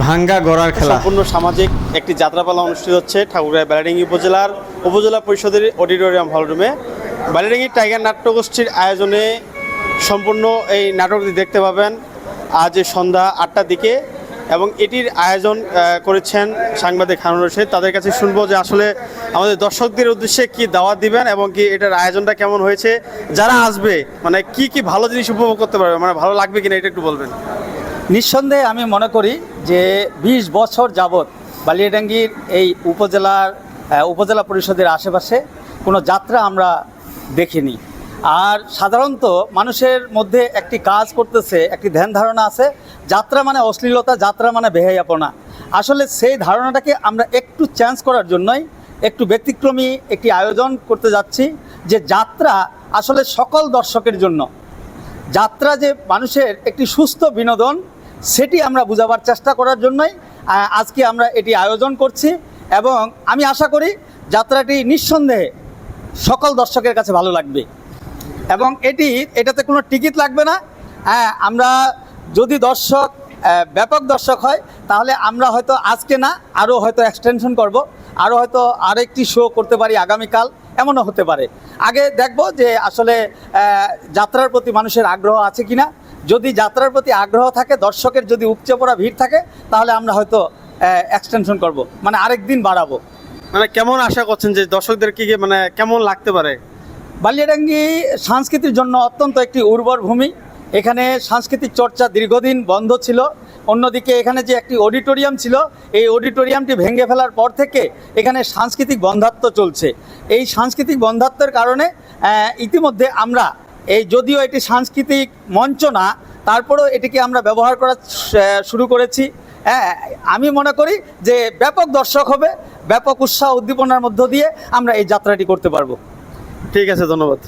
ভাঙ্গা গড়ার খেলা। সম্পূর্ণ সামাজিক একটি যাত্রাপালা অনুষ্ঠিত হচ্ছে ঠাকুরগাঁও বেলাডাঙ্গি উপজেলার উপজেলা পরিষদের অডিটোরিয়াম হলরুমে বেলাডাঙ্গি টাইগার নাট্যগোষ্ঠীর আয়োজনে সম্পূর্ণ এই নাটকটি দেখতে পাবেন আজ সন্ধ্যা আটটার দিকে এবং এটির আয়োজন করেছেন সাংবাদিক হারুন রশিদ। তাদের কাছে শুনব যে আসলে আমাদের দর্শকদের উদ্দেশ্যে কি দাওয়াত দিবেন এবং কি এটার আয়োজনটা কেমন হয়েছে, যারা আসবে মানে কি কি ভালো জিনিস উপভোগ করতে পারবে মানে ভালো লাগবে কিনা এটা একটু বলবেন। নিঃসন্দেহে আমি মনে করি যে ২০ বছর যাবৎ বালিয়াডাঙ্গির এই উপজেলার উপজেলা পরিষদের আশেপাশে কোনো যাত্রা আমরা দেখিনি। আর সাধারণত মানুষের মধ্যে একটি কাজ করতেছে, একটি ধ্যান ধারণা আছে, যাত্রা মানে অশ্লীলতা, যাত্রা মানে বেহাইয়াপনা আসলে সেই ধারণাটাকে আমরা একটু চেঞ্জ করার জন্যই একটু ব্যতিক্রমী একটি আয়োজন করতে যাচ্ছি, যে যাত্রা আসলে সকল দর্শকের জন্য। যাত্রা যে মানুষের একটি সুস্থ বিনোদন সেটি আমরা বোঝাবার চেষ্টা করার জন্যই আজকে আমরা এটি আয়োজন করছি এবং আমি আশা করি যাত্রাটি নিঃসন্দেহে সকল দর্শকের কাছে ভালো লাগবে। এবং এটি, এটাতে কোনো টিকিট লাগবে না। হ্যাঁ আমরা যদি দর্শক ব্যাপক দর্শক হয়, তাহলে আমরা হয়তো আজকে না, আরও হয়তো এক্সটেনশন করব। আরও হয়তো আরেকটি শো করতে পারি আগামীকাল, এমনও হতে পারে। আগে দেখব যে আসলে যাত্রার প্রতি মানুষের আগ্রহ আছে কিনা। যদি যাত্রার প্রতি আগ্রহ থাকে দর্শকের যদি উপচে পড়া ভিড় থাকে তাহলে আমরা হয়তো এক্সটেনশন করব। মানে আরেক দিন বাড়াবো। মানে কেমন আশা করছেন যে দর্শকদের কি মানে কেমন লাগতে পারে? বালিয়াডাঙ্গি সংস্কৃতির জন্য অত্যন্ত একটি উর্বর ভূমি। এখানে সাংস্কৃতিক চর্চা দীর্ঘদিন বন্ধ ছিল। অন্যদিকে এখানে যে একটি অডিটোরিয়াম ছিল এই অডিটোরিয়ামটি ভেঙে ফেলার পর থেকে এখানে সাংস্কৃতিক বন্ধাত্ম চলছে। এই সাংস্কৃতিক বন্ধাত্বের কারণে ইতিমধ্যে আমরা এই যদিও এটি সাংস্কৃতিক মঞ্চ না, তারপরেও এটিকে আমরা ব্যবহার করা শুরু করেছি। হ্যাঁ আমি মনে করি যে ব্যাপক দর্শক হবে, ব্যাপক উৎসাহ উদ্দীপনার মধ্য দিয়ে আমরা এই যাত্রাটি করতে পারব। ঠিক আছে, ধন্যবাদ।